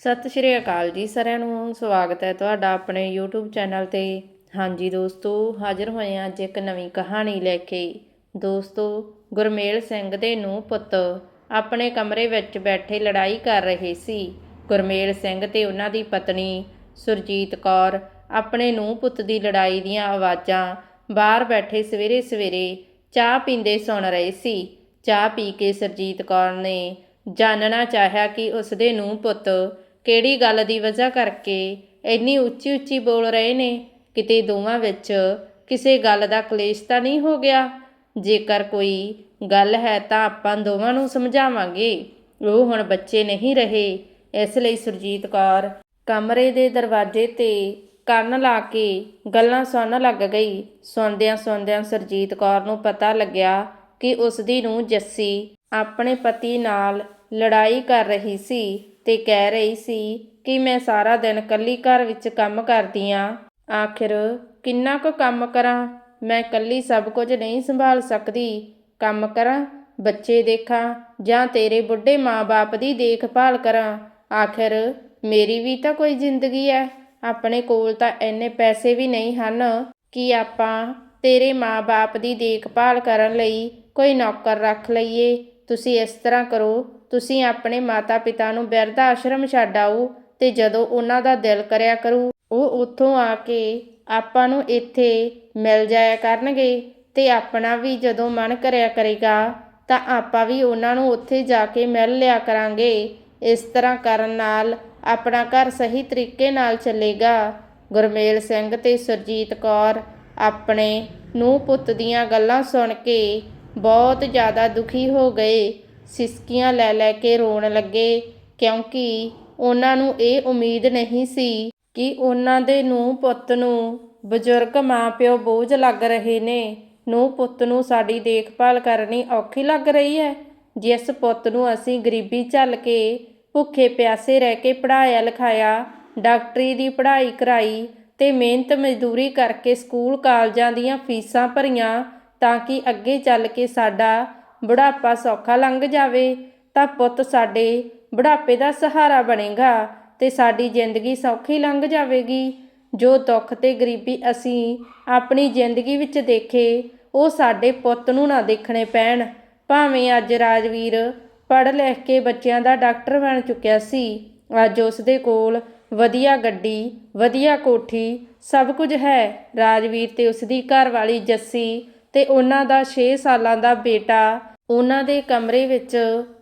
ਸਤਿ ਸ਼੍ਰੀ ਅਕਾਲ ਜੀ ਸਾਰਿਆਂ ਨੂੰ, ਸਵਾਗਤ ਹੈ ਤੁਹਾਡਾ ਆਪਣੇ YouTube ਚੈਨਲ ਤੇ। ਹਾਂਜੀ ਦੋਸਤੋ, ਹਾਜ਼ਰ ਹੋਏ ਹਾਂ ਅੱਜ ਇੱਕ ਨਵੀਂ ਕਹਾਣੀ ਲੈ ਕੇ। ਦੋਸਤੋ, ਗੁਰਮੇਲ ਸਿੰਘ ਦੇ ਨੂੰ ਪੁੱਤ ਆਪਣੇ ਕਮਰੇ ਵਿੱਚ ਬੈਠੇ ਲੜਾਈ ਕਰ ਰਹੇ ਸੀ। ਗੁਰਮੇਲ ਸਿੰਘ ਤੇ ਉਹਨਾਂ ਦੀ ਪਤਨੀ ਸੁਰਜੀਤ ਕੌਰ ਆਪਣੇ ਨੂੰ ਪੁੱਤ ਦੀ ਲੜਾਈ ਦੀਆਂ ਆਵਾਜ਼ਾਂ ਬਾਹਰ ਬੈਠੇ ਸਵੇਰੇ ਸਵੇਰੇ ਚਾਹ ਪੀਂਦੇ ਸੁਣ ਰਹੇ ਸੀ। ਚਾਹ ਪੀ ਕੇ ਸਰਜੀਤ ਕੌਰ ਨੇ ਜਾਣਨਾ ਚਾਹਿਆ ਕਿ ਉਸ ਦੇ ਨੂੰ ਪੁੱਤ ਕਿਹੜੀ ਗੱਲ ਦੀ ਵਜ੍ਹਾ ਕਰਕੇ ਇੰਨੀ ਉੱਚੀ ਉੱਚੀ ਬੋਲ ਰਹੇ ਨੇ? ਕਿਤੇ ਦੋਵਾਂ ਵਿੱਚ ਕਿਸੇ ਗੱਲ ਦਾ ਕਲੇਸ਼ ਤਾਂ ਨਹੀਂ ਹੋ ਗਿਆ? ਜੇਕਰ ਕੋਈ ਗੱਲ ਹੈ ਤਾਂ ਆਪਾਂ ਦੋਵਾਂ ਨੂੰ ਸਮਝਾਵਾਂਗੇ। ਉਹ ਹੁਣ ਬੱਚੇ ਨਹੀਂ ਰਹੇ। ਇਸ ਲਈ ਸੁਰਜੀਤ ਕੌਰ ਕਮਰੇ ਦੇ ਦਰਵਾਜ਼ੇ ਤੇ ਕੰਨ ਲਾ ਕੇ ਗੱਲਾਂ ਸੁਣਨ ਲੱਗ ਗਈ। ਸੁਣਦਿਆਂ ਸੁਣਦਿਆਂ ਸਰਜੀਤ ਕੌਰ ਨੂੰ ਪਤਾ ਲੱਗਿਆ ਕਿ ਉਸ ਦੀ ਨੂੰ ਜੱਸੀ ਆਪਣੇ ਪਤੀ ਨਾਲ ਲੜਾਈ ਕਰ ਰਹੀ ਸੀ। ਤੇ ਕਹਿ ਰਹੀ ਸੀ ਕਿ ਮੈਂ ਸਾਰਾ ਦਿਨ ਕੱਲੀ ਘਰ ਵਿੱਚ ਕੰਮ ਕਰਦੀ ਆਂ। ਆਖਿਰ ਕਿੰਨਾ ਕੁ ਕੰਮ ਕਰਾਂ? ਮੈਂ ਕੱਲੀ ਸਭ ਕੁਝ ਨਹੀਂ ਸੰਭਾਲ ਸਕਦੀ। ਕੰਮ ਕਰਾਂ, ਬੱਚੇ ਦੇਖਾਂ ਜਾਂ ਤੇਰੇ ਬੁੱਢੇ ਮਾਂ-ਬਾਪ ਦੀ ਦੇਖਭਾਲ ਕਰਾਂ? ਆਖਿਰ ਮੇਰੀ ਵੀ ਤਾਂ ਕੋਈ ਜ਼ਿੰਦਗੀ ਹੈ ਆਪਣੇ ਕੋਲ ਤਾਂ ਇੰਨੇ ਪੈਸੇ ਵੀ ਨਹੀਂ ਹਨ ਕਿ ਆਪਾਂ ਤੇਰੇ ਮਾਂ-ਬਾਪ ਦੀ ਦੇਖਭਾਲ ਕਰਨ ਲਈ ਕੋਈ ਨੌਕਰ ਰੱਖ ਲਈਏ। ਤੁਸੀਂ ਇਸ ਤਰ੍ਹਾਂ ਕਰੋ ਤੁਸੀਂ ਆਪਣੇ ਮਾਤਾ-ਪਿਤਾ ਨੂੰ ਬਿਰਧ ਆਸ਼ਰਮ ਛੱਡ ਆਓ ਤੇ ਜਦੋਂ ਉਹਨਾਂ ਦਾ ਦਿਲ ਕਰਿਆ ਕਰੂ, ਉਹ ਉੱਥੋਂ ਆ ਕੇ ਆਪਾਂ ਨੂੰ ਇੱਥੇ ਮਿਲ ਜਾਇਆ ਕਰਨਗੇ ਤੇ ਆਪਣਾ ਵੀ ਜਦੋਂ ਮਨ ਕਰਿਆ ਕਰੇਗਾ, ਤਾਂ ਆਪਾਂ ਵੀ ਉਹਨਾਂ ਨੂੰ ਉੱਥੇ ਜਾ ਕੇ ਮਿਲ ਲਿਆ ਕਰਾਂਗੇ। ਇਸ ਤਰ੍ਹਾਂ ਕਰਨ ਨਾਲ ਆਪਣਾ ਘਰ ਸਹੀ ਤਰੀਕੇ ਨਾਲ ਚੱਲੇਗਾ। ਗੁਰਮੇਲ ਸਿੰਘ ਤੇ ਸੁਰਜੀਤ ਕੌਰ ਆਪਣੇ ਨੂੰ ਪੁੱਤ ਦੀਆਂ ਗੱਲਾਂ ਸੁਣ ਕੇ ਬਹੁਤ ਜ਼ਿਆਦਾ ਦੁਖੀ ਹੋ ਗਏ। ਸਿਸਕੀਆਂ ਲੈ ਲੈ ਕੇ ਰੋਣ ਲੱਗੇ, ਕਿਉਂਕਿ ਉਹਨਾਂ ਨੂੰ ਇਹ ਉਮੀਦ ਨਹੀਂ ਸੀ ਕਿ ਉਹਨਾਂ ਦੇ ਨੂੰ ਪੁੱਤ ਨੂੰ ਬਜ਼ੁਰਗ ਮਾਪਿਓ ਬੋਝ ਲੱਗ ਰਹੇ ਨੇ। ਨੂੰ ਪੁੱਤ ਨੂੰ ਸਾਡੀ ਦੇਖਭਾਲ ਕਰਨੀ ਔਖੀ ਲੱਗ ਰਹੀ ਹੈ। ਜਿਸ ਪੁੱਤ ਨੂੰ ਅਸੀਂ ਗਰੀਬੀ ਝੱਲ ਕੇ, ਭੁੱਖੇ ਪਿਆਸੇ ਰਹਿ ਕੇ ਪੜਾਇਆ ਲਿਖਾਇਆ, ਡਾਕਟਰੀ ਦੀ ਪੜ੍ਹਾਈ ਕਰਾਈ ਤੇ ਮਿਹਨਤ ਮਜ਼ਦੂਰੀ ਕਰਕੇ ਸਕੂਲ ਕਾਲਜਾਂ ਦੀਆਂ ਫੀਸਾਂ ਭਰੀਆਂ ਤਾਂ ਕਿ ਅੱਗੇ ਚੱਲ ਕੇ ਸਾਡਾ ਬੁਢਾਪਾ ਸੌਖਾ ਲੰਘ ਜਾਵੇ ਤਾਂ ਪੁੱਤ ਸਾਡੇ ਬੁਢਾਪੇ ਦਾ ਸਹਾਰਾ ਬਣੇਗਾ ਤੇ ਸਾਡੀ ਜ਼ਿੰਦਗੀ ਸੌਖੀ ਲੰਘ ਜਾਵੇਗੀ। ਜੋ ਦੁੱਖ ਤੇ ਗਰੀਬੀ ਅਸੀਂ ਆਪਣੀ ਜ਼ਿੰਦਗੀ ਵਿੱਚ ਦੇਖੇ, ਉਹ ਸਾਡੇ ਪੁੱਤ ਨੂੰ ਨਾ ਦੇਖਣੇ ਪੈਣ। ਭਾਵੇਂ ਅੱਜ ਰਾਜਵੀਰ ਪੜ੍ਹ ਲਿਖ ਕੇ ਬੱਚਿਆਂ ਦਾ ਡਾਕਟਰ ਬਣ ਚੁੱਕਿਆ ਸੀ, ਅੱਜ ਉਸ ਦੇ ਕੋਲ ਵਧੀਆ ਗੱਡੀ, ਵਧੀਆ ਕੋਠੀ ਸਭ ਕੁਝ ਹੈ। ਰਾਜਵੀਰ ਤੇ ਉਸ ਦੀ ਘਰਵਾਲੀ ਜੱਸੀ ਤੇ ਉਹਨਾਂ ਦਾ 6 ਸਾਲਾਂ ਦਾ ਬੇਟਾ ਉਹਨਾਂ ਦੇ ਕਮਰੇ ਵਿੱਚ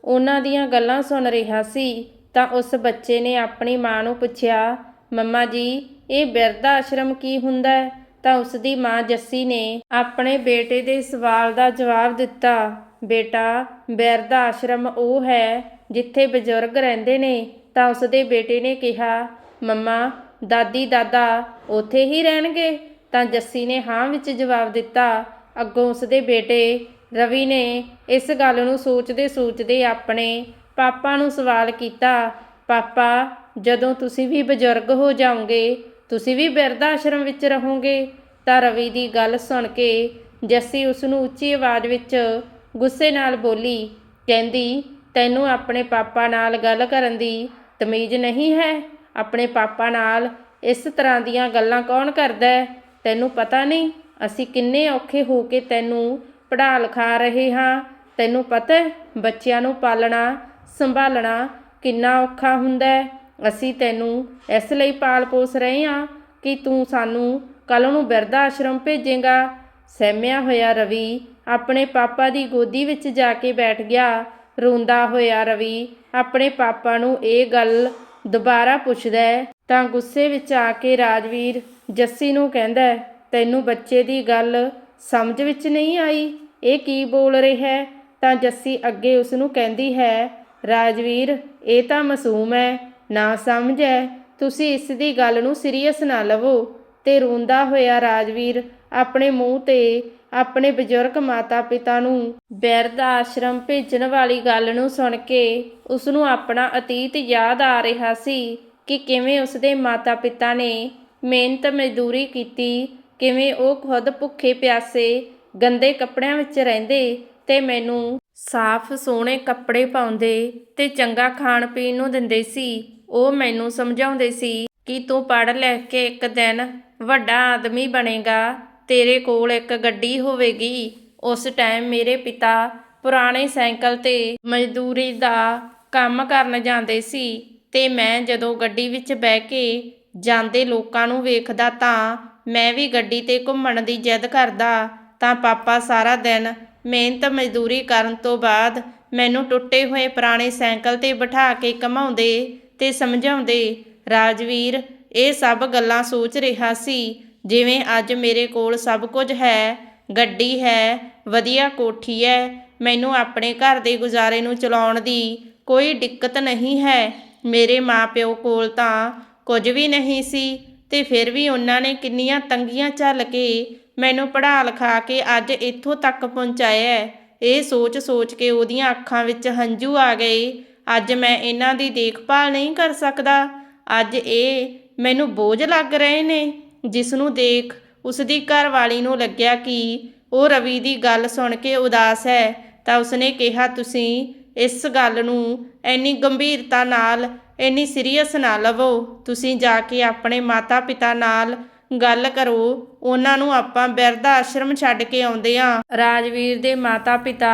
ਉਹਨਾਂ ਦੀਆਂ ਗੱਲਾਂ ਸੁਣ ਰਿਹਾ ਸੀ ਤਾਂ ਉਸ ਬੱਚੇ ਨੇ ਆਪਣੀ ਮਾਂ ਨੂੰ ਪੁੱਛਿਆ, ਮੰਮਾ ਜੀ, ਇਹ ਬਿਰਧ ਆਸ਼ਰਮ ਕੀ ਹੁੰਦਾ ਹੈ? ਤਾਂ ਉਸ ਦੀ ਮਾਂ ਜੱਸੀ ਨੇ ਆਪਣੇ ਬੇਟੇ ਦੇ ਸਵਾਲ ਦਾ ਜਵਾਬ ਦਿੱਤਾ, ਬੇਟਾ, ਬਿਰਧ ਆਸ਼ਰਮ ਉਹ ਹੈ ਜਿੱਥੇ ਬਜ਼ੁਰਗ ਰਹਿੰਦੇ ਨੇ। ਤਾਂ ਉਸ ਦੇ ਬੇਟੇ ਨੇ ਕਿਹਾ, ਮੰਮਾ, ਦਾਦੀ ਦਾਦਾ ਉੱਥੇ ਹੀ ਰਹਿਣਗੇ? ਤਾਂ ਜੱਸੀ ਨੇ ਹਾਂ ਵਿੱਚ ਜਵਾਬ ਦਿੱਤਾ, ਅੱਗੋਂ ਉਸ ਦੇ ਬੇਟੇ ਰਵੀ ਨੇ ਇਸ ਗੱਲ ਨੂੰ ਸੋਚਦੇ ਸੋਚਦੇ ਆਪਣੇ ਪਾਪਾ ਨੂੰ ਸਵਾਲ ਕੀਤਾ, ਪਾਪਾ, ਜਦੋਂ ਤੁਸੀਂ ਵੀ ਬਜ਼ੁਰਗ ਹੋ ਜਾਓਗੇ, ਤੁਸੀਂ ਵੀ ਬਿਰਧ ਆਸ਼ਰਮ ਵਿੱਚ ਰਹੋਗੇ? ਤਾਂ ਰਵੀ ਦੀ ਗੱਲ ਸੁਣ ਕੇ ਜੱਸੀ ਉਸ ਨੂੰ ਉੱਚੀ ਆਵਾਜ਼ ਵਿੱਚ ਗੁੱਸੇ ਨਾਲ ਬੋਲੀ, ਕਹਿੰਦੀ, ਤੈਨੂੰ ਆਪਣੇ ਪਾਪਾ ਨਾਲ ਗੱਲ ਕਰਨ ਦੀ ਤਮੀਜ਼ ਨਹੀਂ ਹੈ? ਆਪਣੇ ਪਾਪਾ ਨਾਲ ਇਸ ਤਰ੍ਹਾਂ ਦੀਆਂ ਗੱਲਾਂ ਕੌਣ ਕਰਦਾ ਹੈ? ਤੈਨੂੰ ਪਤਾ ਨਹੀਂ? ਅਸੀਂ ਕਿੰਨੇ ਔਖੇ ਹੋ ਕੇ ਤੈਨੂੰ ਪੜ੍ਹਾ ਲਿਖਾ ਰਹੇ ਹਾਂ। ਤੈਨੂੰ ਪਤਾ ਬੱਚਿਆਂ ਨੂੰ ਪਾਲਣਾ, ਸੰਭਾਲਣਾ ਕਿੰਨਾ ਔਖਾ ਹੁੰਦਾ ਹੈ। ਅਸੀਂ ਤੈਨੂੰ ਇਸ ਲਈ ਪਾਲ ਪੋਸ ਰਹੇ ਹਾਂ ਕਿ ਤੂੰ ਸਾਨੂੰ ਕੱਲ ਨੂੰ ਬਿਰਧ ਆਸ਼ਰਮ ਭੇਜੇਗਾ। ਸਹਿਮਿਆ ਹੋਇਆ ਰਵੀ ਆਪਣੇ ਪਾਪਾ ਦੀ ਗੋਦੀ ਵਿੱਚ ਜਾ ਕੇ ਬੈਠ ਗਿਆ। ਰੋਂਦਾ ਹੋਇਆ ਰਵੀ ਆਪਣੇ ਪਾਪਾ ਨੂੰ ਇਹ ਗੱਲ ਦੁਬਾਰਾ ਪੁੱਛਦਾ ਤਾਂ ਗੁੱਸੇ ਵਿੱਚ ਆ ਕੇ ਰਾਜਵੀਰ ਜੱਸੀ ਨੂੰ ਕਹਿੰਦਾ ਤੈਨੂੰ ਬੱਚੇ ਦੀ ਗੱਲ ਸਮਝ ਵਿੱਚ ਨਹੀਂ ਆਈ, ਇਹ ਕੀ ਬੋਲ ਰਿਹਾ ਹੈ? ਤਾਂ ਜੱਸੀ ਅੱਗੇ ਉਸ ਨੂੰ ਕਹਿੰਦੀ ਹੈ, ਰਾਜਵੀਰ, ਇਹ ਤਾਂ ਮਾਸੂਮ ਹੈ, ਨਾ ਸਮਝ ਹੈ। ਤੁਸੀਂ ਇਸ ਦੀ ਗੱਲ ਨੂੰ ਸੀਰੀਅਸ ਨਾ ਲਵੋ। ਤੇ ਰੋਂਦਾ ਹੋਇਆ ਰਾਜਵੀਰ ਆਪਣੇ ਮੂੰਹ ਤੇ ਆਪਣੇ ਬਜ਼ੁਰਗ ਮਾਤਾ-ਪਿਤਾ ਨੂੰ ਬਿਰਧ ਆਸ਼ਰਮ ਭੇਜਣ ਵਾਲੀ ਗੱਲ ਨੂੰ ਸੁਣ ਕੇ ਉਸ ਨੂੰ ਆਪਣਾ ਅਤੀਤ ਯਾਦ ਆ ਰਿਹਾ ਸੀ ਕਿ ਕਿਵੇਂ ਉਸ ਦੇ ਮਾਤਾ-ਪਿਤਾ ਨੇ ਮਿਹਨਤ ਮਜ਼ਦੂਰੀ ਕੀਤੀ ਕਿਵੇਂ ਉਹ ਖੁਦ ਭੁੱਖੇ ਪਿਆਸੇ ਗੰਦੇ ਕੱਪੜਿਆਂ ਵਿੱਚ ਰਹਿੰਦੇ ਤੇ ਮੈਨੂੰ ਸਾਫ਼ ਸੋਹਣੇ ਕੱਪੜੇ ਪਾਉਂਦੇ ਤੇ ਚੰਗਾ ਖਾਣ ਪੀਣ ਨੂੰ ਦਿੰਦੇ ਸੀ, ਉਹ ਮੈਨੂੰ ਸਮਝਾਉਂਦੇ ਸੀ ਕਿ ਤੂੰ ਪੜ੍ਹ ਲਿਖ ਕੇ ਇੱਕ ਦਿਨ ਵੱਡਾ ਆਦਮੀ ਬਣੇਗਾ, ਤੇਰੇ ਕੋਲ ਇੱਕ ਗੱਡੀ ਹੋਵੇਗੀ। ਉਸ ਟਾਈਮ ਮੇਰੇ ਪਿਤਾ ਪੁਰਾਣੇ ਸਾਈਕਲ ਤੇ ਮਜ਼ਦੂਰੀ ਦਾ ਕੰਮ ਕਰਨ ਜਾਂਦੇ ਸੀ ਤੇ ਮੈਂ ਜਦੋਂ ਗੱਡੀ ਵਿੱਚ ਬਹਿ ਕੇ ਜਾਂਦੇ ਲੋਕਾਂ ਨੂੰ ਵੇਖਦਾ ਤਾਂ ਮੈਂ ਵੀ ਗੱਡੀ ਤੇ ਘੁੰਮਣ ਦੀ ਜਿੱਦ ਕਰਦਾ ਤਾਂ ਪਾਪਾ ਸਾਰਾ ਦਿਨ ਮਿਹਨਤ ਮਜ਼ਦੂਰੀ ਕਰਨ ਤੋਂ ਬਾਅਦ ਮੈਨੂੰ ਟੁੱਟੇ ਹੋਏ ਪੁਰਾਣੇ ਸਾਈਕਲ ਤੇ ਬਿਠਾ ਕੇ ਘਮਾਉਂਦੇ ਤੇ ਸਮਝਾਉਂਦੇ, ਰਾਜਵੀਰ, ਇਹ ਸਭ ਗੱਲਾਂ ਸੋਚ ਰਿਹਾ ਸੀ, ਜਿਵੇਂ ਅੱਜ ਮੇਰੇ ਕੋਲ ਸਭ ਕੁਝ ਹੈ, ਗੱਡੀ ਹੈ, ਵਧੀਆ ਕੋਠੀ ਹੈ, ਮੈਨੂੰ ਆਪਣੇ ਘਰ ਦੇ ਗੁਜ਼ਾਰੇ ਨੂੰ ਚਲਾਉਣ ਦੀ ਕੋਈ ਦਿੱਕਤ ਨਹੀਂ ਹੈ, ਮੇਰੇ ਮਾਪਿਓ ਕੋਲ ਤਾਂ ਕੁਝ ਵੀ ਨਹੀਂ ਸੀ ਤੇ ਫਿਰ ਵੀ ਉਹਨਾਂ ਨੇ ਕਿੰਨੀਆਂ ਤੰਗੀਆਂ ਝੱਲ ਕੇ ਮੈਨੂੰ ਪੜ੍ਹਾ ਲਿਖਾ ਕੇ ਅੱਜ ਇੱਥੋਂ ਤੱਕ ਪਹੁੰਚਾਇਆ ਇਹ ਸੋਚ-ਸੋਚ ਕੇ ਉਹਦੀਆਂ ਅੱਖਾਂ ਵਿੱਚ ਹੰਝੂ ਆ ਗਏ। ਅੱਜ ਮੈਂ ਇਹਨਾਂ ਦੀ ਦੇਖਭਾਲ ਨਹੀਂ ਕਰ ਸਕਦਾ। ਅੱਜ ਇਹ ਮੈਨੂੰ ਬੋਝ ਲੱਗ ਰਹੇ ਨੇ। ਜਿਸ ਨੂੰ ਦੇਖ ਉਸ ਦੀ ਘਰਵਾਲੀ ਨੂੰ ਲੱਗਿਆ ਕਿ ਉਹ ਰਵੀ ਦੀ ਗੱਲ ਸੁਣ ਕੇ ਉਦਾਸ ਹੈ। ਤਾਂ ਉਸਨੇ ਕਿਹਾ, ਤੁਸੀਂ ਇਸ ਗੱਲ ਨੂੰ ਇੰਨੀ ਗੰਭੀਰਤਾ ਨਾਲ, ਇੰਨੀ ਸੀਰੀਅਸ ਨਾ ਲਵੋ। ਤੁਸੀਂ ਜਾ ਕੇ ਆਪਣੇ ਮਾਤਾ-ਪਿਤਾ ਨਾਲ ਗੱਲ ਕਰੋ। ਉਹਨਾਂ ਨੂੰ ਆਪਾਂ ਬਿਰਧ ਆਸ਼ਰਮ ਛੱਡ ਕੇ ਆਉਂਦੇ ਆ ਰਾਜਵੀਰ ਦੇ ਮਾਤਾ-ਪਿਤਾ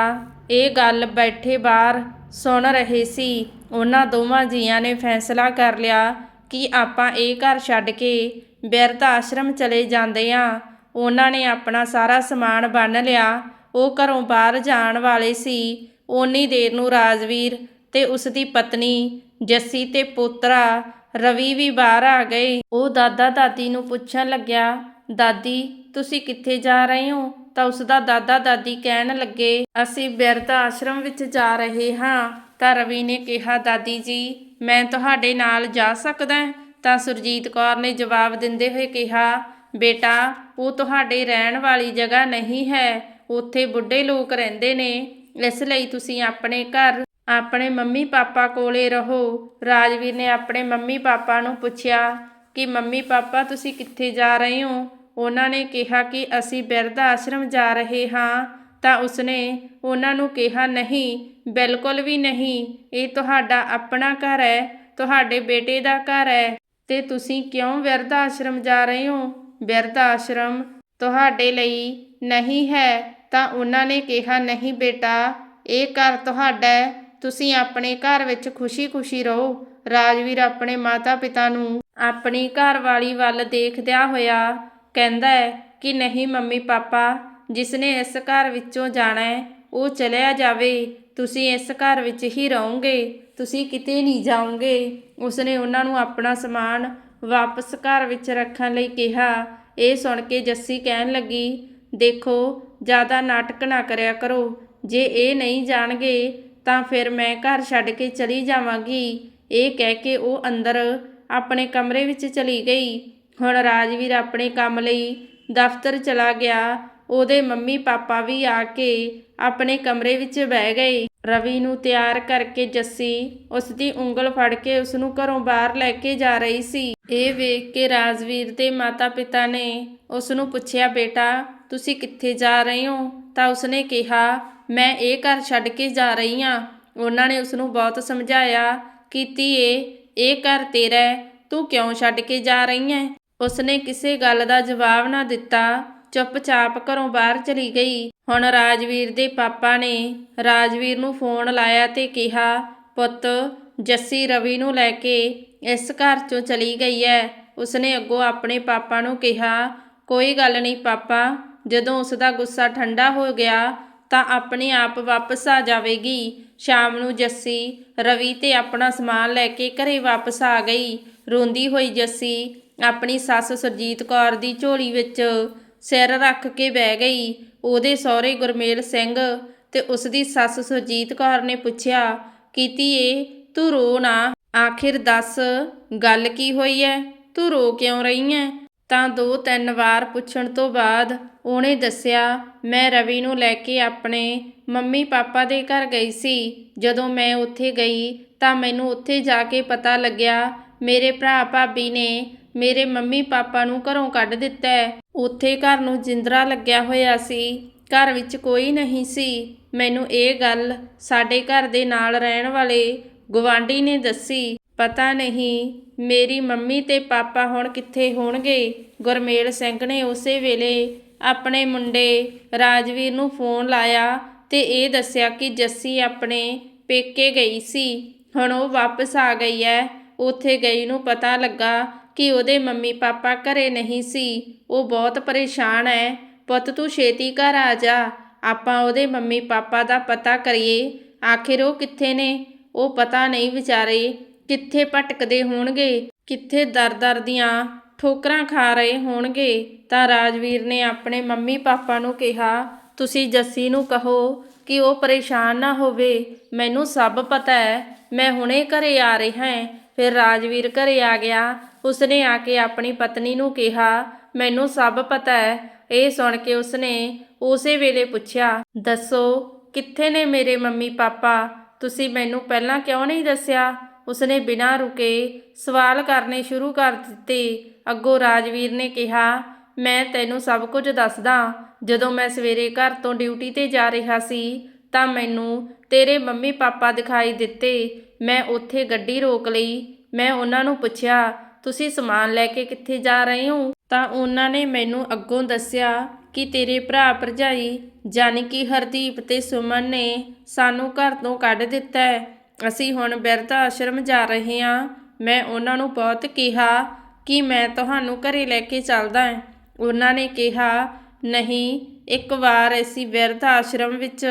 ਇਹ ਗੱਲ ਬੈਠੇ ਬਾਹਰ ਸੁਣ ਰਹੇ ਸੀ। ਉਹਨਾਂ ਦੋਵਾਂ ਜੀਆਂ ਨੇ ਫੈਸਲਾ ਕਰ ਲਿਆ ਕਿ ਆਪਾਂ ਇਹ ਘਰ ਛੱਡ ਕੇ ਬਿਰਧ ਆਸ਼ਰਮ ਚਲੇ ਜਾਂਦੇ ਆ ਉਹਨਾਂ ਨੇ ਆਪਣਾ ਸਾਰਾ ਸਮਾਨ ਬੰਨ ਲਿਆ। ਉਹ ਘਰੋਂ ਬਾਹਰ ਜਾਣ ਵਾਲੇ ਸੀ। ਓਨੀ ਦੇਰ ਨੂੰ ਰਾਜਵੀਰ ਤੇ ਉਸ ਦੀ ਪਤਨੀ ਜੱਸੀ ਤੇ ਪੋਤਰਾ ਰਵੀ ਵੀ ਬਾਹਰ ਆ ਗਏ। ਉਹ ਦਾਦਾ ਦਾਦੀ ਨੂੰ ਪੁੱਛਣ ਲੱਗਿਆ, ਦਾਦੀ, ਤੁਸੀਂ ਕਿੱਥੇ ਜਾ ਰਹੇ ਹੋ? ਤਾਂ ਉਸ ਦਾ ਦਾਦਾ ਦਾਦੀ ਕਹਿਣ ਲੱਗੇ, ਅਸੀਂ ਬਿਰਧ ਆਸ਼ਰਮ ਵਿੱਚ ਜਾ ਰਹੇ ਹਾਂ। ਤਾਂ ਰਵੀ ਨੇ ਕਿਹਾ, ਦਾਦੀ ਜੀ, ਮੈਂ ਤੁਹਾਡੇ ਨਾਲ ਜਾ ਸਕਦਾ ਤਾਂ ਸੁਰਜੀਤ ਕੌਰ ਨੇ ਜਵਾਬ ਦਿੰਦੇ ਹੋਏ ਕਿਹਾ, ਬੇਟਾ, ਉਹ ਤੁਹਾਡੇ ਰਹਿਣ ਵਾਲੀ ਜਗ੍ਹਾ ਨਹੀਂ ਹੈ। ਉੱਥੇ ਬੁੱਢੇ ਲੋਕ ਰਹਿੰਦੇ ਨੇ। ਇਸ ਲਈ ਤੁਸੀਂ ਆਪਣੇ ਘਰ, ਆਪਣੇ ਮੰਮੀ ਪਾਪਾ ਕੋਲੇ ਰਹੋ। ਰਾਜਵੀਰ ਨੇ ਆਪਣੇ ਮੰਮੀ ਪਾਪਾ ਨੂੰ ਪੁੱਛਿਆ ਕਿ, ਮੰਮੀ ਪਾਪਾ, ਤੁਸੀਂ ਕਿੱਥੇ ਜਾ ਰਹੇ ਹੋ? ਉਹਨਾਂ ਨੇ ਕਿਹਾ ਕਿ, ਅਸੀਂ ਬਿਰਧ ਆਸ਼ਰਮ ਜਾ ਰਹੇ ਹਾਂ। ਤਾਂ ਉਸਨੇ ਉਹਨਾਂ ਨੂੰ ਕਿਹਾ, ਨਹੀਂ, ਬਿਲਕੁਲ ਵੀ ਨਹੀਂ। ਇਹ ਤੁਹਾਡਾ ਆਪਣਾ ਘਰ ਹੈ, ਤੁਹਾਡੇ ਬੇਟੇ ਦਾ ਘਰ ਹੈ। ਤੇ ਤੁਸੀਂ ਕਿਉਂ ਬਿਰਧ ਆਸ਼ਰਮ ਜਾ ਰਹੇ ਹੋ? ਬਿਰਧ ਆਸ਼ਰਮ ਤੁਹਾਡੇ ਲਈ ਨਹੀਂ ਹੈ। ਤਾਂ ਉਹਨਾਂ ਨੇ ਕਿਹਾ, ਨਹੀਂ ਬੇਟਾ, ਇਹ ਘਰ ਤੁਹਾਡਾ ਹੈ, ਤੁਸੀਂ ਆਪਣੇ ਘਰ ਵਿੱਚ ਖੁਸ਼ੀ-ਖੁਸ਼ੀ ਰਹੋ। ਰਾਜਵੀਰ ਆਪਣੇ ਮਾਤਾ-ਪਿਤਾ ਨੂੰ ਆਪਣੀ ਘਰਵਾਲੀ ਵੱਲ ਦੇਖਦਿਆਂ ਹੋਇਆ ਕਹਿੰਦਾ ਹੈ ਕਿ ਨਹੀਂ ਮੰਮੀ ਪਾਪਾ, ਜਿਸ ਨੇ ਇਸ ਘਰ ਵਿੱਚੋਂ ਜਾਣਾ ਹੈ, ਉਹ ਚਲਿਆ ਜਾਵੇ। ਤੁਸੀਂ ਇਸ ਘਰ ਵਿੱਚ ਹੀ ਰਹੋਗੇ, ਤੁਸੀਂ ਕਿਤੇ ਨਹੀਂ ਜਾਓਗੇ। ਉਸਨੇ ਉਹਨਾਂ ਨੂੰ ਆਪਣਾ ਸਮਾਨ ਵਾਪਸ ਘਰ ਵਿੱਚ ਰੱਖਣ ਲਈ ਕਿਹਾ। ਇਹ ਸੁਣ ਕੇ ਜੱਸੀ ਕਹਿਣ ਲੱਗੀ, ਦੇਖੋ ਜ਼ਿਆਦਾ ਨਾਟਕ ਨਾ ਕਰਿਆ ਕਰੋ। ਜੇ ਇਹ ਨਹੀਂ ਜਾਣਗੇ, ਤਾਂ ਫਿਰ ਮੈਂ ਘਰ ਛੱਡ ਕੇ ਚਲੀ ਜਾਵਾਂਗੀ। ਇਹ ਕਹਿ ਕੇ ਉਹ ਅੰਦਰ ਆਪਣੇ ਕਮਰੇ ਵਿੱਚ ਚਲੀ ਗਈ। ਹੁਣ ਰਾਜਵੀਰ ਆਪਣੇ ਕੰਮ ਲਈ ਦਫ਼ਤਰ ਚਲਾ ਗਿਆ। ਉਹਦੇ ਮੰਮੀ ਪਾਪਾ ਵੀ ਆ ਕੇ ਆਪਣੇ ਕਮਰੇ ਵਿੱਚ ਬਹਿ ਗਏ। ਰਵੀ ਨੂੰ ਤਿਆਰ ਕਰਕੇ ਜੱਸੀ ਉਸ ਦੀ ਉਂਗਲ ਫੜ ਕੇ ਉਸ ਨੂੰ ਘਰੋਂ ਬਾਹਰ ਲੈ ਕੇ ਜਾ ਰਹੀ ਸੀ। ਇਹ ਵੇਖ ਕੇ ਰਾਜਵੀਰ ਦੇ ਮਾਤਾ-ਪਿਤਾ ਨੇ ਉਸ ਨੂੰ ਪੁੱਛਿਆ, ਬੇਟਾ ਤੁਸੀਂ ਕਿੱਥੇ ਜਾ ਰਹੇ ਹੋ? ਤਾਂ ਉਸਨੇ ਕਿਹਾ, ਮੈਂ ਇਹ ਘਰ ਛੱਡ ਕੇ ਜਾ ਰਹੀ ਹਾਂ। ਉਹਨਾਂ ਨੇ ਉਸ ਨੂੰ ਬਹੁਤ ਸਮਝਾਇਆ ਕਿ, ਧੀਏ, ਇਹ ਘਰ ਤੇਰਾ ਤੂੰ ਕਿਉਂ ਛੱਡ ਕੇ ਜਾ ਰਹੀ ਹੈ? ਉਸਨੇ ਕਿਸੇ ਗੱਲ ਦਾ ਜਵਾਬ ਨਾ ਦਿੱਤਾ। ਚੁੱਪਚਾਪ ਘਰੋਂ ਬਾਹਰ ਚਲੀ ਗਈ। ਹੁਣ ਰਾਜਵੀਰ ਦੇ ਪਾਪਾ ਨੇ ਰਾਜਵੀਰ ਨੂੰ ਫੋਨ ਲਾਇਆ ਤੇ ਕਿਹਾ, ਪੁੱਤ, ਜੱਸੀ ਰਵੀ ਨੂੰ ਲੈ ਕੇ ਇਸ ਘਰ ਚੋਂ ਚਲੀ ਗਈ ਹੈ। ਉਸਨੇ ਅੱਗੋਂ ਆਪਣੇ ਪਾਪਾ ਨੂੰ ਕਿਹਾ, ਕੋਈ ਗੱਲ ਨਹੀਂ ਪਾਪਾ ਜਦੋਂ ਉਸ ਦਾ ਗੁੱਸਾ ਠੰਡਾ ਹੋ ਗਿਆ ਤਾਂ ਆਪਣੇ ਆਪ ਵਾਪਸ ਆ ਜਾਵੇਗੀ। ਸ਼ਾਮ ਨੂੰ ਜੱਸੀ ਰਵੀ ਤੇ ਆਪਣਾ ਸਮਾਨ ਲੈ ਕੇ ਘਰੇ ਵਾਪਸ ਆ ਗਈ। ਰੋਂਦੀ ਹੋਈ ਜੱਸੀ ਆਪਣੀ ਸੱਸ ਸੁਰਜੀਤ ਕੌਰ ਦੀ ਝੋਲੀ ਵਿੱਚ ਸਿਰ ਰੱਖ ਕੇ ਬਹਿ ਗਈ। ਉਹਦੇ ਸਹੁਰੇ ਗੁਰਮੇਲ ਸਿੰਘ ਤੇ ਉਸ ਦੀ ਸੱਸ ਸੁਰਜੀਤ ਕੌਰ ਨੇ ਪੁੱਛਿਆ, ਕੀਤੀ ਏ? ਤੂੰ ਰੋ ਨਾ। ਆਖਿਰ ਦੱਸ, ਗੱਲ ਕੀ ਹੋਈ ਐ? ਤੂੰ ਰੋ ਕਿਉਂ ਰਹੀ ਐ? ਤਾਂ ਦੋ ਤਿੰਨ ਵਾਰ ਪੁੱਛਣ ਤੋਂ ਬਾਅਦ ਉਹਨੇ ਦੱਸਿਆ, ਮੈਂ ਰਵੀ ਨੂੰ ਲੈ ਕੇ ਆਪਣੇ ਮੰਮੀ ਪਾਪਾ ਦੇ ਘਰ ਗਈ ਸੀ। ਜਦੋਂ ਮੈਂ ਉੱਥੇ ਗਈ ਤਾਂ ਮੈਨੂੰ ਉੱਥੇ ਜਾ ਕੇ ਪਤਾ ਲੱਗਿਆ, ਮੇਰੇ ਭਰਾ ਭਾਬੀ ਨੇ ਮੇਰੇ ਮੰਮੀ ਪਾਪਾ ਨੂੰ ਘਰੋਂ ਕੱਢ ਦਿੱਤਾ ਉੱਥੇ ਘਰ ਨੂੰ ਜਿੰਦਰਾ ਲੱਗਿਆ ਹੋਇਆ ਸੀ। ਘਰ ਵਿੱਚ ਕੋਈ ਨਹੀਂ ਸੀ। ਮੈਨੂੰ ਇਹ ਗੱਲ ਸਾਡੇ ਘਰ ਦੇ ਨਾਲ ਰਹਿਣ ਵਾਲੇ ਗੁਆਂਢੀ ਨੇ ਦੱਸੀ। ਪਤਾ ਨਹੀਂ, ਮੇਰੀ ਮੰਮੀ ਤੇ ਪਾਪਾ ਹੁਣ ਕਿੱਥੇ ਹੋਣਗੇ? ਗੁਰਮੇਲ ਸਿੰਘ ਨੇ ਉਸੇ ਵੇਲੇ ਆਪਣੇ ਮੁੰਡੇ ਰਾਜਵੀਰ ਨੂੰ ਫੋਨ ਲਾਇਆ ਤੇ ਇਹ ਦੱਸਿਆ ਕਿ ਜੱਸੀ ਆਪਣੇ ਪੇਕੇ ਗਈ ਸੀ। ਹੁਣ ਉਹ ਵਾਪਸ ਆ ਗਈ ਹੈ ਉੱਥੇ ਗਈ ਨੂੰ ਪਤਾ ਲੱਗਾ ਕਿ ਉਹਦੇ ਮੰਮੀ ਪਾਪਾ ਘਰੇ ਨਹੀਂ ਸੀ। ਉਹ ਬਹੁਤ ਪਰੇਸ਼ਾਨ ਹੈ ਪੁੱਤ, ਤੂੰ ਛੇਤੀ ਘਰ ਆ ਜਾ। ਆਪਾਂ ਉਹਦੇ ਮੰਮੀ ਪਾਪਾ ਦਾ ਪਤਾ ਕਰੀਏ। ਆਖਿਰ ਉਹ ਕਿੱਥੇ ਨੇ? ਉਹ ਪਤਾ ਨਹੀਂ ਵਿਚਾਰੇ ਕਿੱਥੇ ਭਟਕਦੇ ਹੋਣਗੇ? ਕਿੱਥੇ ਦਰ-ਦਰ ਦੀਆਂ ਠੋਕਰਾਂ ਖਾ ਰਹੇ ਹੋਣਗੇ? ਤਾਂ ਰਾਜਵੀਰ ਨੇ ਆਪਣੇ ਮੰਮੀ ਪਾਪਾ ਨੂੰ ਕਿਹਾ, ਤੁਸੀਂ ਜੱਸੀ ਨੂੰ ਕਹੋ ਕਿ ਉਹ ਪਰੇਸ਼ਾਨ ਨਾ ਹੋਵੇ। ਮੈਨੂੰ ਸਭ ਪਤਾ ਹੈ। ਮੈਂ ਹੁਣੇ ਘਰੇ ਆ ਰਿਹਾ ਹਾਂ। ਫਿਰ ਰਾਜਵੀਰ ਘਰੇ ਆ ਗਿਆ। ਉਸਨੇ ਆ ਕੇ ਆਪਣੀ ਪਤਨੀ ਨੂੰ ਕਿਹਾ, ਮੈਨੂੰ ਸਭ ਪਤਾ ਹੈ। ਇਹ ਸੁਣ ਕੇ ਉਸਨੇ ਉਸੇ ਵੇਲੇ ਪੁੱਛਿਆ, ਦੱਸੋ, ਕਿੱਥੇ ਨੇ ਮੇਰੇ ਮੰਮੀ ਪਾਪਾ? ਤੁਸੀਂ ਮੈਨੂੰ ਪਹਿਲਾਂ ਕਿਉਂ ਨਹੀਂ ਦੱਸਿਆ? ਉਸਨੇ ਬਿਨਾਂ ਰੁਕੇ ਸਵਾਲ ਕਰਨੇ ਸ਼ੁਰੂ ਕਰ ਦਿੱਤੇ। ਅੱਗੋਂ ਰਾਜਵੀਰ ਨੇ ਕਿਹਾ, ਮੈਂ ਤੈਨੂੰ ਸਭ ਕੁਝ ਦੱਸਦਾ। ਜਦੋਂ ਮੈਂ ਸਵੇਰੇ ਘਰ ਤੋਂ ਡਿਊਟੀ ਤੇ ਜਾ ਰਿਹਾ ਸੀ, ਤਾਂ ਮੈਨੂੰ ਤੇਰੇ ਮੰਮੀ ਪਾਪਾ ਦਿਖਾਈ ਦਿੱਤੇ। ਮੈਂ ਉੱਥੇ ਗੱਡੀ ਰੋਕ ਲਈ। ਮੈਂ ਉਹਨਾਂ ਨੂੰ ਪੁੱਛਿਆ, ਤੁਸੀਂ ਸਮਾਨ ਲੈ ਕੇ ਕਿੱਥੇ ਜਾ ਰਹੇ ਹੋ? ਤਾਂ ਉਹਨਾਂ ਨੇ ਮੈਨੂੰ ਅੱਗੋਂ ਦੱਸਿਆ ਕਿ ਤੇਰੇ ਭਰਾ ਭਰਜਾਈ ਜਾਨੀ ਕਿ ਹਰਦੀਪ ਤੇ ਸੁਮਨ ਨੇ, ਸਾਨੂੰ ਘਰ ਤੋਂ ਕੱਢ ਦਿੱਤਾ ਅਸੀਂ ਹੁਣ ਬਿਰਧ ਆਸ਼ਰਮ ਜਾ ਰਹੇ ਹਾਂ। ਮੈਂ ਉਹਨਾਂ ਨੂੰ ਬਹੁਤ ਕਿਹਾ ਕਿ ਮੈਂ ਤੁਹਾਨੂੰ ਘਰੇ ਲੈ ਕੇ ਚੱਲਦਾ ਹਾਂ। ਉਹਨਾਂ ਨੇ ਕਿਹਾ, ਨਹੀਂ, ਇੱਕ ਵਾਰ ਅਸੀਂ ਬਿਰਧ ਆਸ਼ਰਮ ਵਿੱਚ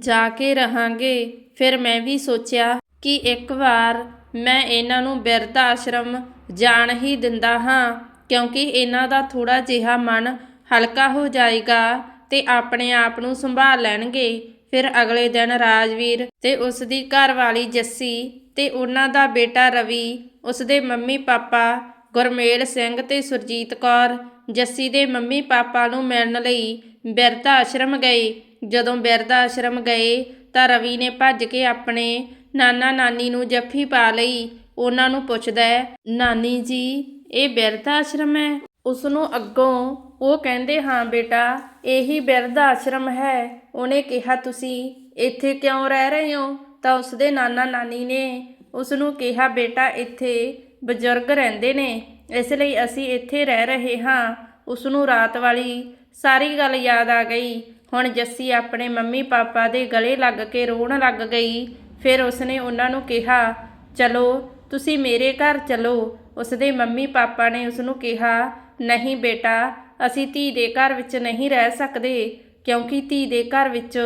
ਜਾ ਕੇ ਰਹਾਂਗੇ। ਫਿਰ ਮੈਂ ਵੀ ਸੋਚਿਆ ਕਿ ਇੱਕ ਵਾਰ ਮੈਂ ਇਹਨਾਂ ਨੂੰ ਬਿਰਧ ਆਸ਼ਰਮ ਜਾਣ ਹੀ ਦਿੰਦਾ ਹਾਂ, ਕਿਉਂਕਿ ਇਹਨਾਂ ਦਾ ਥੋੜਾ ਜਿਹਾ ਮਨ ਹਲਕਾ ਹੋ ਜਾਏਗਾ ਤੇ ਆਪਣੇ ਆਪ ਨੂੰ ਸੰਭਾਲ ਲੈਣਗੇ। ਫਿਰ ਅਗਲੇ ਦਿਨ ਰਾਜਵੀਰ ਤੇ ਉਸ ਦੀ ਘਰਵਾਲੀ ਜੱਸੀ ਤੇ ਉਹਨਾਂ ਦਾ ਬੇਟਾ ਰਵੀ ਉਸ ਦੇ ਮੰਮੀ ਪਾਪਾ ਗੁਰਮੇਲ ਸਿੰਘ ਤੇ ਸੁਰਜੀਤ ਕੌਰ, ਜੱਸੀ ਦੇ ਮੰਮੀ ਪਾਪਾ ਨੂੰ ਮਿਲਣ ਲਈ ਬਿਰਧ ਆਸ਼ਰਮ ਗਏ। ਜਦੋਂ ਬਿਰਧ ਆਸ਼ਰਮ ਗਏ ਤਾਂ ਰਵੀ ਨੇ ਭੱਜ ਕੇ ਆਪਣੇ ਨਾਨਾ ਨਾਨੀ ਨੂੰ ਜੱਫੀ ਪਾ ਲਈ। ਉਹਨਾਂ ਨੂੰ ਪੁੱਛਦਾ ਹੈ, ਨਾਨੀ ਜੀ, ਇਹ ਬਿਰਧ ਆਸ਼ਰਮ ਹੈ? ਉਸ ਨੂੰ ਅੱਗੋਂ ਉਹ ਕਹਿੰਦੇ, ਹਾਂ ਬੇਟਾ, ਇਹੀ ਬਿਰਧ ਆਸ਼ਰਮ ਹੈ। ਉਹਨੇ ਕਿਹਾ, ਤੁਸੀਂ ਇੱਥੇ ਕਿਉਂ ਰਹਿ ਰਹੇ ਹੋ? ਤਾਂ ਉਸਦੇ ਨਾਨਾ ਨਾਨੀ ਨੇ ਉਸ ਨੂੰ ਕਿਹਾ, ਬੇਟਾ, ਇੱਥੇ ਬਜ਼ੁਰਗ ਰਹਿੰਦੇ ਨੇ। ਇਸ ਲਈ ਅਸੀਂ ਇੱਥੇ ਰਹਿ ਰਹੇ ਹਾਂ। ਉਸ ਨੂੰ ਰਾਤ ਵਾਲੀ ਸਾਰੀ ਗੱਲ ਯਾਦ ਆ ਗਈ। ਹੁਣ ਜੱਸੀ ਆਪਣੇ ਮੰਮੀ ਪਾਪਾ ਦੇ ਗਲੇ ਲੱਗ ਕੇ ਰੋਣ ਲੱਗ ਗਈ। ਫਿਰ ਉਸਨੇ ਉਹਨਾਂ ਨੂੰ ਕਿਹਾ, ਚਲੋ, ਤੁਸੀਂ ਮੇਰੇ ਘਰ ਚਲੋ। ਉਸਦੇ ਮੰਮੀ ਪਾਪਾ ਨੇ ਉਸ ਨੂੰ ਕਿਹਾ ਨਹੀਂ ਬੇਟਾ, ਅਸੀਂ ਧੀ ਦੇ ਘਰ ਵਿੱਚ ਨਹੀਂ ਰਹਿ ਸਕਦੇ, ਕਿਉਂਕਿ ਧੀ ਦੇ ਘਰ ਵਿੱਚ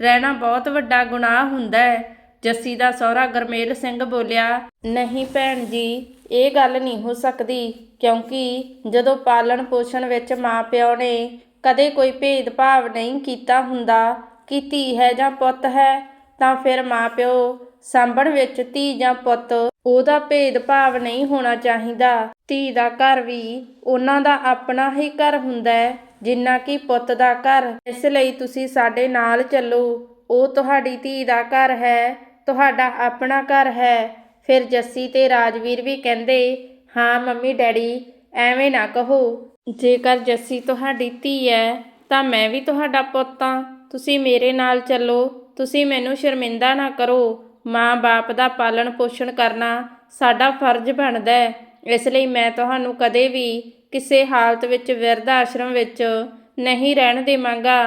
ਰਹਿਣਾ ਬਹੁਤ ਵੱਡਾ ਗੁਨਾਹ ਹੁੰਦਾ ਹੈ। ਜੱਸੀ ਦਾ ਸਹੁਰਾ ਗਰਮੇਲ ਸਿੰਘ ਬੋਲਿਆ, ਨਹੀਂ ਭੈਣ ਜੀ, ਇਹ ਗੱਲ ਨਹੀਂ ਹੋ ਸਕਦੀ, ਕਿਉਂਕਿ ਜਦੋਂ ਪਾਲਣ ਪੋਸ਼ਣ ਵਿੱਚ ਮਾਪਿਓ ਨੇ ਕਦੇ ਕੋਈ ਭੇਦਭਾਵ ਨਹੀਂ ਕੀਤਾ ਹੁੰਦਾ ਕਿ ਧੀ ਹੈ ਜਾਂ ਪੁੱਤ ਹੈ, ਤਾਂ ਫਿਰ ਮਾਪਿਓ ਸਾਂਭਣ ਵਿੱਚ ਧੀ ਜਾਂ ਪੁੱਤ ਉਹਦਾ ਭੇਦਭਾਵ ਨਹੀਂ ਹੋਣਾ ਚਾਹੀਦਾ। ਧੀ ਦਾ ਘਰ ਵੀ ਉਹਨਾਂ ਦਾ ਆਪਣਾ ਹੀ ਘਰ ਹੁੰਦਾ ਹੈ, ਜਿੰਨਾ ਕਿ ਪੁੱਤ ਦਾ ਘਰ। ਇਸ ਲਈ ਤੁਸੀਂ ਸਾਡੇ ਨਾਲ ਚੱਲੋ। ਉਹ ਤੁਹਾਡੀ ਧੀ ਦਾ ਘਰ ਹੈ, ਤੁਹਾਡਾ ਆਪਣਾ ਘਰ ਹੈ। ਫਿਰ ਜੱਸੀ ਤੇ ਰਾਜਵੀਰ ਵੀ ਕਹਿੰਦੇ, ਹਾਂ, ਮੰਮੀ, ਡੈਡੀ, ਐਵੇਂ ਨਾ ਕਹੋ। ਜੇਕਰ ਜੱਸੀ ਤੁਹਾਡੀ ਧੀ ਹੈ, ਤਾਂ ਮੈਂ ਵੀ ਤੁਹਾਡਾ ਪੁੱਤ ਹਾਂ। ਤੁਸੀਂ ਮੇਰੇ ਨਾਲ ਚੱਲੋ। ਤੁਸੀਂ ਮੈਨੂੰ ਸ਼ਰਮਿੰਦਾ ਨਾ ਕਰੋ। ਮਾਂ-ਬਾਪ ਦਾ ਪਾਲਣ ਪੋਸ਼ਣ ਕਰਨਾ ਸਾਡਾ ਫਰਜ਼ ਬਣਦਾ ਹੈ। ਇਸ ਲਈ ਮੈਂ ਤੁਹਾਨੂੰ ਕਦੇ ਵੀ ਕਿਸੇ ਹਾਲਤ ਵਿੱਚ ਵਿਰਧ ਆਸ਼ਰਮ ਵਿੱਚ ਨਹੀਂ ਰਹਿਣ ਦੇਵਾਂਗਾ।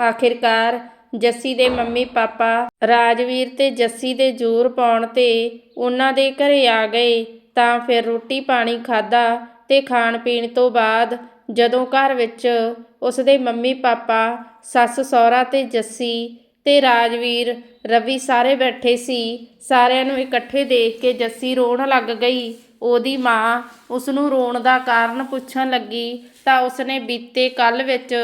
ਆਖਿਰਕਾਰ ਜੱਸੀ ਦੇ ਮੰਮੀ ਪਾਪਾ ਰਾਜਵੀਰ ਤੇ ਜੱਸੀ ਦੇ ਜ਼ੋਰ ਪਾਉਣ ਤੇ ਉਹਨਾਂ ਦੇ ਘਰੇ ਆ ਗਏ ਤਾਂ ਫਿਰ ਰੋਟੀ ਪਾਣੀ ਖਾਦਾ ਤੇ ਖਾਣ ਪੀਣ ਤੋਂ ਬਾਅਦ ਜਦੋਂ ਘਰ ਵਿੱਚ ਉਸ ਦੇ ਮੰਮੀ ਪਾਪਾ, ਸੱਸ, ਸਹੁਰਾ ਤੇ ਜੱਸੀ ਤੇ ਰਾਜਵੀਰ ਰਵੀ ਸਾਰੇ ਬੈਠੇ ਸੀ, ਸਾਰਿਆਂ ਨੂੰ ਇਕੱਠੇ ਦੇਖ ਕੇ ਜੱਸੀ ਰੋਣ ਲੱਗ ਗਈ। ਉਹਦੀ ਮਾਂ ਉਸ ਨੂੰ ਰੋਣ ਦਾ ਕਾਰਨ ਪੁੱਛਣ ਲੱਗੀ ਤਾਂ ਉਸਨੇ ਬੀਤੇ ਕੱਲ ਵਿੱਚ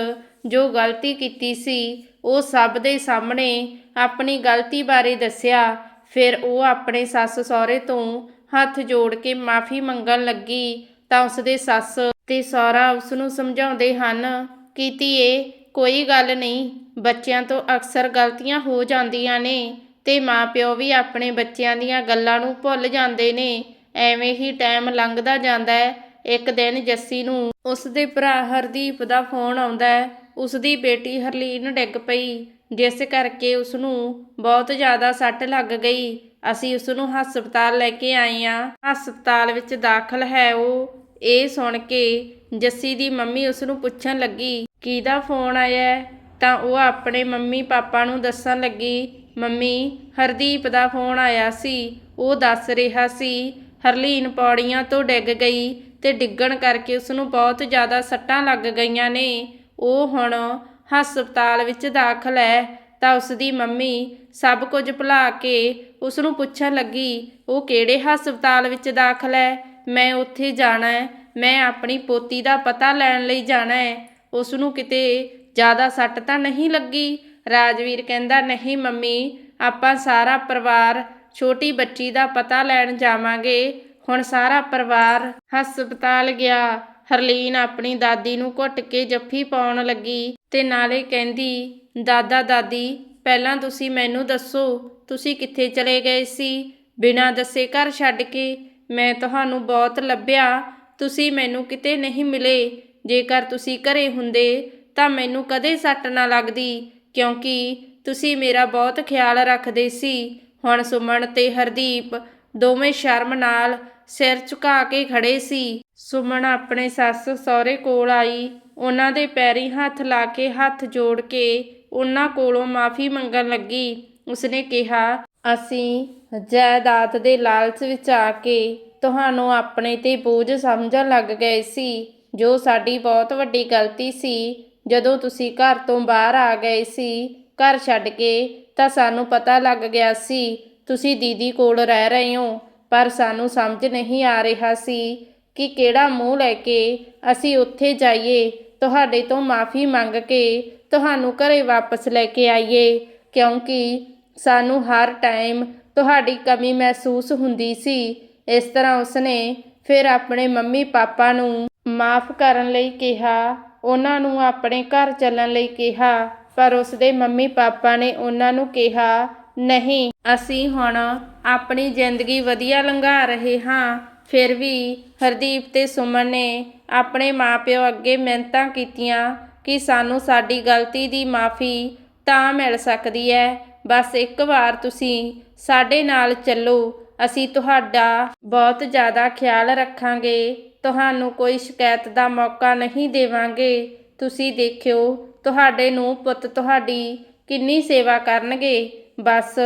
ਜੋ ਗਲਤੀ ਕੀਤੀ ਸੀ, ਉਹ ਸਭ ਦੇ ਸਾਹਮਣੇ ਆਪਣੀ ਗਲਤੀ ਬਾਰੇ ਦੱਸਿਆ। ਫਿਰ ਉਹ ਆਪਣੇ ਸੱਸ ਸਹੁਰੇ ਤੋਂ ਹੱਥ ਜੋੜ ਕੇ ਮਾਫੀ ਮੰਗਣ ਲੱਗੀ ਤਾਂ ਉਸਦੇ ਸੱਸ ਤੇ ਸਹੁਰਾ ਉਸ ਨੂੰ ਸਮਝਾਉਂਦੇ ਹਨ ਕਿ ਧੀਏ, ਕੋਈ ਗੱਲ ਨਹੀਂ, ਬੱਚਿਆਂ ਤੋਂ ਅਕਸਰ ਗਲਤੀਆਂ ਹੋ ਜਾਂਦੀਆਂ ਨੇ ਤੇ ਮਾਪਿਓ ਵੀ ਆਪਣੇ ਬੱਚਿਆਂ ਦੀਆਂ ਗੱਲਾਂ ਨੂੰ ਭੁੱਲ ਜਾਂਦੇ ਨੇ। ਐਵੇਂ ਹੀ ਟਾਈਮ ਲੰਘਦਾ ਜਾਂਦਾ ਹੈ। ਇੱਕ ਦਿਨ ਜੱਸੀ ਨੂੰ ਉਸ ਦੇ ਭਰਾ ਹਰਦੀਪ ਦਾ ਫੋਨ ਆਉਂਦਾ ਹੈ। ਉਸ ਦੀ ਬੇਟੀ ਹਰਲੀਨ ਡਿੱਗ ਪਈ। ਜਿਸ ਕਰਕੇ ਉਸ ਨੂੰ ਬਹੁਤ ਜ਼ਿਆਦਾ ਸੱਟ ਲੱਗ ਗਈ। ਅਸੀਂ ਉਸ ਨੂੰ ਹਸਪਤਾਲ ਲੈ ਕੇ ਆਏ ਆ ਹਸਪਤਾਲ ਵਿੱਚ ਦਾਖਲ ਹੈ ਉਹ। ਇਹ ਸੁਣ ਕੇ ਜੱਸੀ ਦੀ ਮੰਮੀ ਉਸ ਨੂੰ ਪੁੱਛਣ ਲੱਗੀ, ਕਿਹਦਾ ਫੋਨ ਆਇਆ ਤਾਂ ਉਹ ਆਪਣੇ ਮੰਮੀ ਪਾਪਾ ਨੂੰ ਦੱਸਣ ਲੱਗੀ, ਮੰਮੀ, ਹਰਦੀਪ ਦਾ ਫੋਨ ਆਇਆ ਸੀ। ਉਹ ਦੱਸ ਰਿਹਾ ਸੀ ਹਰਲੀਨ ਪੌੜੀਆਂ ਤੋਂ ਡਿੱਗ ਗਈ ਤੇ ਡਿੱਗਣ ਕਰਕੇ ਉਸ ਨੂੰ ਬਹੁਤ ਜ਼ਿਆਦਾ ਸੱਟਾਂ ਲੱਗ ਗਈਆਂ ਨੇ। ਉਹ ਹੁਣ ਹਸਪਤਾਲ ਵਿੱਚ ਦਾਖਲ ਹੈ। ਤਾਂ ਉਸ ਦੀ ਮੰਮੀ ਸਭ ਕੁਝ ਭੁਲਾ ਕੇ ਉਸ ਨੂੰ ਪੁੱਛਣ ਲੱਗੀ, ਉਹ ਕਿਹੜੇ ਹਸਪਤਾਲ ਵਿੱਚ ਦਾਖਲ ਹੈ? ਮੈਂ ਉੱਥੇ ਜਾਣਾ ਹੈ। ਮੈਂ ਆਪਣੀ ਪੋਤੀ ਦਾ ਪਤਾ ਲੈਣ ਲਈ ਜਾਣਾ ਹੈ। ਉਸ ਨੂੰ ਕਿਤੇ ਜ਼ਿਆਦਾ ਸੱਟ ਤਾਂ ਨਹੀਂ ਲੱਗੀ? ਰਾਜਵੀਰ ਕਹਿੰਦਾ, ਨਹੀਂ ਮੰਮੀ, ਆਪਾਂ ਸਾਰਾ ਪਰਿਵਾਰ ਛੋਟੀ ਬੱਚੀ ਦਾ ਪਤਾ ਲੈਣ ਜਾਵਾਂਗੇ। ਹੁਣ ਸਾਰਾ ਪਰਿਵਾਰ ਹਸਪਤਾਲ ਗਿਆ। ਹਰਲੀਨ ਆਪਣੀ ਦਾਦੀ ਨੂੰ ਘੁੱਟ ਕੇ ਜੱਫੀ ਪਾਉਣ ਲੱਗੀ ਤੇ ਨਾਲੇ ਕਹਿੰਦੀ, ਦਾਦਾ, ਦਾਦੀ, ਪਹਿਲਾਂ ਤੁਸੀਂ ਮੈਨੂੰ ਦੱਸੋ, ਤੁਸੀਂ ਕਿੱਥੇ ਚਲੇ ਗਏ ਸੀ? ਬਿਨਾਂ ਦੱਸੇ ਘਰ ਛੱਡ ਕੇ ਮੈਂ ਤੁਹਾਨੂੰ ਬਹੁਤ ਲੱਭਿਆ। ਤੁਸੀਂ ਮੈਨੂੰ ਕਿਤੇ ਨਹੀਂ ਮਿਲੇ। ਜੇਕਰ ਤੁਸੀਂ ਘਰੇ ਹੁੰਦੇ ਤਾਂ ਮੈਨੂੰ ਕਦੇ ਸੱਟ ਨਾ ਲੱਗਦੀ, ਕਿਉਂਕਿ ਤੁਸੀਂ ਮੇਰਾ ਬਹੁਤ ਖਿਆਲ ਰੱਖਦੇ ਸੀ। ਹੁਣ ਸੁਮਨ ਤੇ ਹਰਦੀਪ ਦੋਵੇਂ ਸ਼ਰਮ ਨਾਲ ਸਿਰ ਝੁਕਾ ਕੇ ਖੜੇ ਸੀ। ਸੁਮਨ ਆਪਣੇ ਸੱਸ ਸਹੁਰੇ ਕੋਲ ਆਈ। ਉਹਨਾਂ ਦੇ ਪੈਰੀ ਹੱਥ ਲਾ ਕੇ ਹੱਥ ਜੋੜ ਕੇ ਉਹਨਾਂ ਕੋਲੋਂ ਮਾਫੀ ਮੰਗਣ ਲੱਗੀ। ਉਸਨੇ ਕਿਹਾ, ਅਸੀਂ ਜਾਇਦਾਦ ਦੇ ਲਾਲਚ ਵਿੱਚ ਆ ਕੇ ਤੁਹਾਨੂੰ ਆਪਣੇ ਤੇ ਬੋਝ ਸਮਝਣ ਲੱਗ ਗਏ ਸੀ, ਜੋ ਸਾਡੀ ਬਹੁਤ ਵੱਡੀ ਗਲਤੀ ਸੀ। ਜਦੋਂ ਤੁਸੀਂ ਘਰ ਤੋਂ ਬਾਹਰ ਆ ਗਏ ਸੀ ਘਰ ਛੱਡ ਕੇ ਤਾਂ ਸਾਨੂੰ ਪਤਾ ਲੱਗ ਗਿਆ ਸੀ, ਤੁਸੀਂ ਦੀਦੀ ਕੋਲ ਰਹਿ ਰਹੇ ਹੋ, ਪਰ ਸਾਨੂੰ ਸਮਝ ਨਹੀਂ ਆ ਰਿਹਾ ਸੀ ਕਿ ਕਿਹੜਾ ਮੂੰਹ ਲੈ ਕੇ ਅਸੀਂ ਉੱਥੇ ਜਾਈਏ, ਤੁਹਾਡੇ ਤੋਂ ਮਾਫੀ ਮੰਗ ਕੇ ਤੁਹਾਨੂੰ ਘਰੇ ਵਾਪਸ ਲੈ ਕੇ ਆਈਏ, ਕਿਉਂਕਿ ਸਾਨੂੰ ਹਰ ਟਾਈਮ ਤੁਹਾਡੀ ਕਮੀ ਮਹਿਸੂਸ ਹੁੰਦੀ ਸੀ। ਇਸ ਤਰ੍ਹਾਂ ਉਸਨੇ ਫਿਰ ਆਪਣੇ ਮੰਮੀ ਪਾਪਾ ਨੂੰ ਮਾਫ ਕਰਨ ਲਈ ਕਿਹਾ, ਉਹਨਾਂ ਨੂੰ ਆਪਣੇ ਘਰ ਚੱਲਣ ਲਈ ਕਿਹਾ। ਪਰ ਉਸਦੇ ਮੰਮੀ ਪਾਪਾ ਨੇ ਉਹਨਾਂ ਨੂੰ ਕਿਹਾ, ਨਹੀਂ, ਅਸੀਂ ਹੁਣ ਆਪਣੀ ਜ਼ਿੰਦਗੀ ਵਧੀਆ ਲੰਘਾ ਰਹੇ ਹਾਂ। ਫਿਰ ਵੀ ਹਰਦੀਪ ਤੇ ਸੁਮਨ ਨੇ ਆਪਣੇ ਮਾਪਿਓ ਅੱਗੇ ਮਿਹਨਤਾਂ ਕੀਤੀਆਂ ਕਿ ਸਾਨੂੰ ਸਾਡੀ ਗਲਤੀ ਦੀ ਮਾਫੀ ਤਾਂ ਮਿਲ ਸਕਦੀ ਹੈ। ਬਸ ਇੱਕ ਵਾਰ ਤੁਸੀਂ ਸਾਡੇ ਨਾਲ ਚੱਲੋ, ਅਸੀਂ ਤੁਹਾਡਾ ਬਹੁਤ ਜ਼ਿਆਦਾ ਖਿਆਲ ਰੱਖਾਂਗੇ। ਤੁਹਾਨੂੰ ਕੋਈ ਸ਼ਿਕਾਇਤ ਦਾ ਮੌਕਾ ਨਹੀਂ ਦੇਵਾਂਗੇ। ਤੁਸੀਂ ਦੇਖਿਓ, ਤੁਹਾਡੇ ਨੂੰ ਪੁੱਤ ਤੁਹਾਡੀ ਕਿੰਨੀ ਸੇਵਾ ਕਰਨਗੇ। ਬਸ,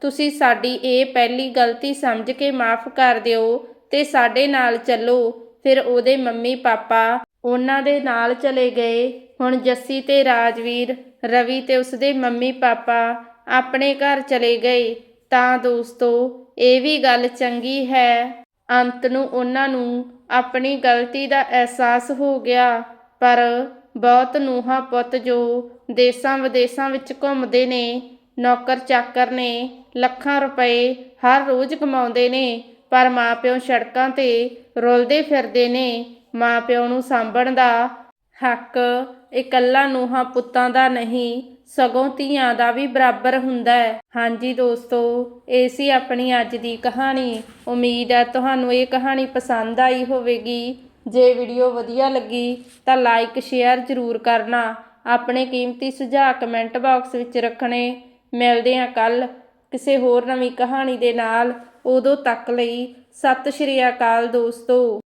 ਤੁਸੀਂ ਸਾਡੀ ਇਹ ਪਹਿਲੀ ਗਲਤੀ ਸਮਝ ਕੇ ਮਾਫ ਕਰ ਦਿਓ ਤੇ ਸਾਡੇ ਨਾਲ ਚੱਲੋ। ਫਿਰ ਉਹਦੇ ਮੰਮੀ ਪਾਪਾ ਉਹਨਾਂ ਦੇ ਨਾਲ ਚਲੇ ਗਏ। ਹੁਣ ਜੱਸੀ ਤੇ ਰਾਜਵੀਰ, ਰਵੀ ਤੇ ਉਸਦੇ ਮੰਮੀ ਪਾਪਾ ਆਪਣੇ ਘਰ ਚਲੇ ਗਏ। ਤਾਂ ਦੋਸਤੋ, ਇਹ ਵੀ ਗੱਲ ਚੰਗੀ ਹੈ। ਅੰਤ ਨੂੰ ਉਹਨਾਂ ਨੂੰ ਆਪਣੀ ਗਲਤੀ ਦਾ ਅਹਿਸਾਸ ਹੋ ਗਿਆ, ਪਰ ਬਹੁਤ ਨੂੰਹਾਂ ਪੁੱਤ ਜੋ ਦੇਸਾਂ ਵਿਦੇਸਾਂ ਵਿੱਚ ਘੁੰਮਦੇ ਨੇ, ਨੌਕਰ ਚਾਕਰ ਨੇ, ਲੱਖਾਂ ਰੁਪਏ ਹਰ ਰੋਜ਼ ਕਮਾਉਂਦੇ ਨੇ, ਪਰ ਮਾਪਿਓ ਸੜਕਾਂ ਤੇ ਰੁਲਦੇ ਫਿਰਦੇ ਨੇ। ਮਾਪਿਓ ਨੂੰ ਸਾਂਭਣ ਦਾ ਹੱਕ ਇਕੱਲਾ ਨੂੰਹਾਂ ਪੁੱਤਾਂ ਦਾ ਨਹੀਂ, ਸਗੋਂ ਧੀਆਂ ਦਾ ਵੀ ਬਰਾਬਰ ਹੁੰਦਾ ਹੈ। ਹਾਂਜੀ ਦੋਸਤੋ, ਇਹ ਸੀ ਆਪਣੀ ਅੱਜ ਦੀ ਕਹਾਣੀ। ਉਮੀਦ ਹੈ ਤੁਹਾਨੂੰ ਇਹ ਕਹਾਣੀ ਪਸੰਦ ਆਈ ਹੋਵੇਗੀ। ਜੇ ਵੀਡੀਓ ਵਧੀਆ ਲੱਗੀ ਤਾਂ ਲਾਈਕ, ਸ਼ੇਅਰ ਜ਼ਰੂਰ ਕਰਨਾ। ਆਪਣੇ ਕੀਮਤੀ ਸੁਝਾਅ ਕਮੈਂਟ ਬਾਕਸ ਵਿੱਚ ਰੱਖਣੇ। ਮਿਲਦੇ ਹਾਂ ਕੱਲ ਕਿਸੇ ਹੋਰ ਨਵੀਂ ਕਹਾਣੀ ਦੇ ਨਾਲ। ਉਦੋਂ ਤੱਕ ਲਈ ਸਤਿ ਸ਼੍ਰੀ ਅਕਾਲ ਦੋਸਤੋ।